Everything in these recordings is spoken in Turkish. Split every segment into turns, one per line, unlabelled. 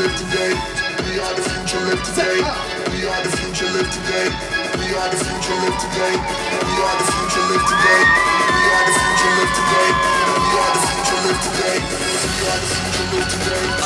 live today. We are the future, live today. We are the future, live today. We are the future, live today. We are the future, live today. We are the future, live today. We are the future, live today. We are the future, live today.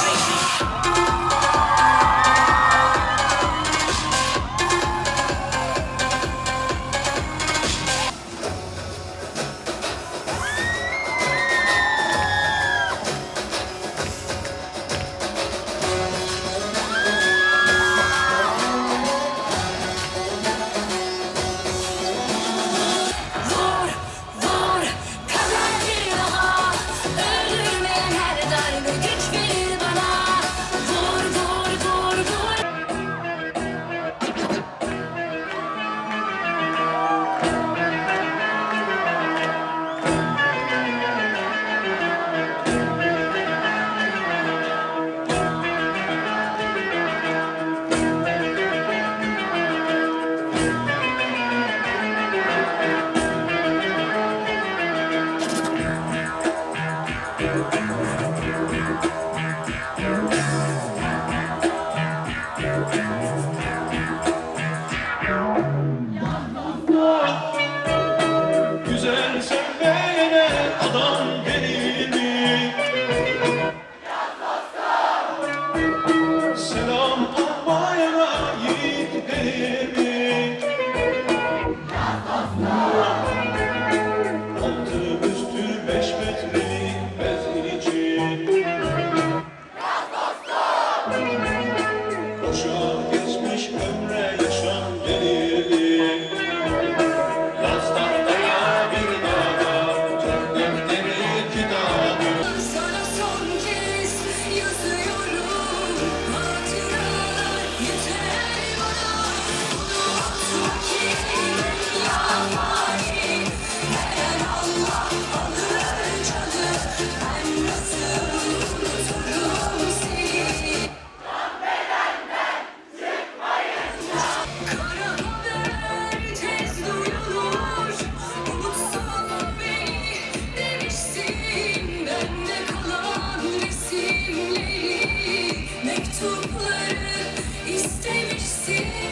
Bunları istemişsin.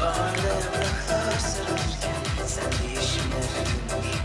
Baharda yapraklar sararırken Sen de yeşillere dönür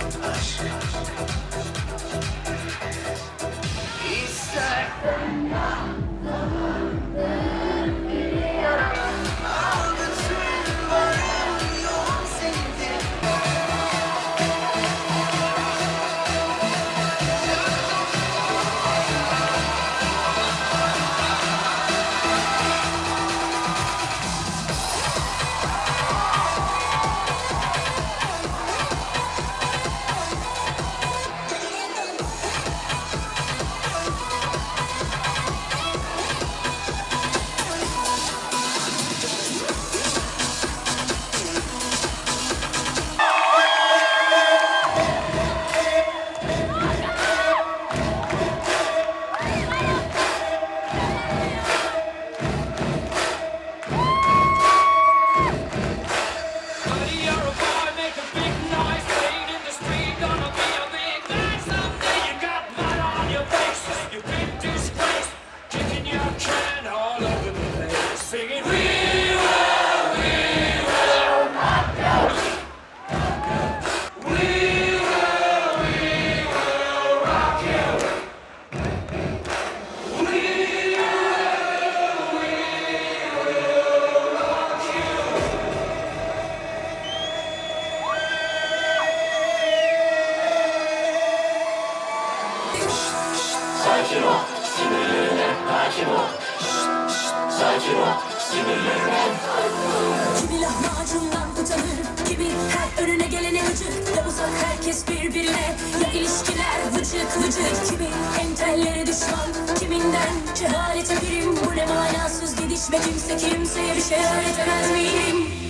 we are a.
Sakin ol, sinirlerine hakim ol. Sakin ol, sinirlerine.
Kimi lahmacundan utanır Kimi her önüne gelene gıcık Ve uzak herkes birbirine. Ya ilişkiler vıcık vıcık. Kimi entellere düşman Kiminden cehalete birim. Bu ne manasız gidiş ve kimse kimseye bir şey öğretemez miyim?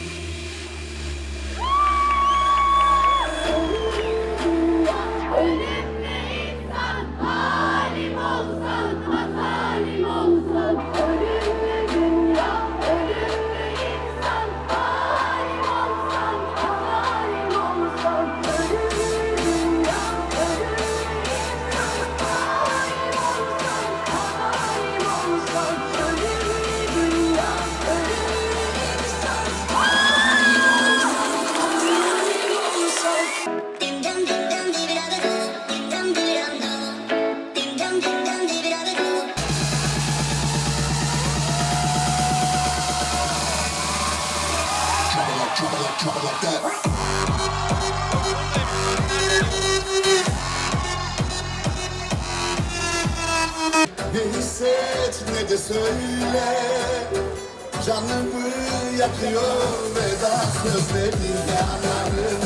Ne hisset ne de söyle. Canımı yakıyor veda sözlerin yanarım